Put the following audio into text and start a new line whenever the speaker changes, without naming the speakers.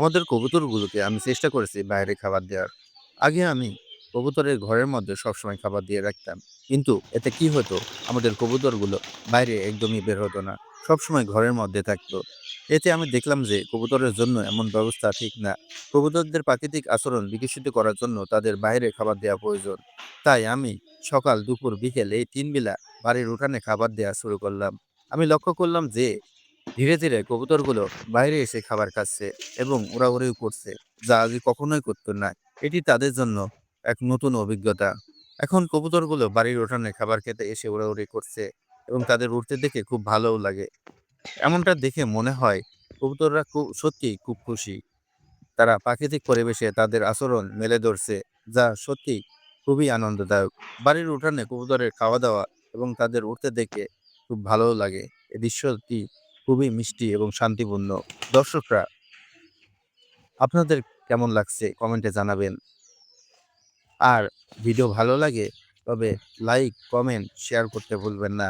আমাদের কবুতরগুলোকে আমি চেষ্টা করেছি বাইরে খাবার দেওয়ার। আগে আমি কবুতরের ঘরের মধ্যে সবসময় খাবার দিয়ে রাখতাম। কিন্তু এতে কি হতো? আমাদের কবুতরগুলো বাইরে একদমই বের হতো না। সবসময় ঘরের মধ্যে থাকতো। এতে আমি দেখলাম যে কবুতরের জন্য এমন ব্যবস্থা ঠিক না। কবুতরদের প্রাকৃতিক আচরণ বিকশিত করার জন্য তাদের বাইরে খাবার দেওয়া প্রয়োজন। তাই আমি সকাল, দুপুর, বিকেল এই ৩ বেলা বাড়ির উঠানে খাবার দেওয়া শুরু করলাম। আমি লক্ষ্য করলাম যে ধীরে, ধীরে কবুতরগুলো বাইরে এসে খাবার খাচ্ছে এবং উড়াউড়িও করছে, যা আগে কখনোই করত না। এটি তাদের জন্য এক নতুন অভিজ্ঞতা। এখন কবুতরগুলো বাড়ির উঠানে খাবার খেতে এসে উড়াউড়ি করছে এবং তাদের উড়তে দেখে খুব ভালোও লাগে। এমনটা দেখে মনে হয় কবুতররা খুব সত্যিই খুব খুশি। তারা প্রাকৃতিক পরিবেশে তাদের আচরণ মেলে ধরছে, যা সত্যি খুবই আনন্দদায়ক। বাড়ির উঠানে কবুতরের খাওয়া-দাওয়া এবং তাদের উড়তে দেখে খুব ভালোও লাগে। এই দৃশ্যটি খুবই মিষ্টি এবং শান্তিপূর্ণ। দর্শকরা আপনাদের কেমন লাগছে কমেন্টে জানাবেন। আর ভিডিও ভালো লাগে তবে লাইক, কমেন্ট, শেয়ার করতে ভুলবেন না।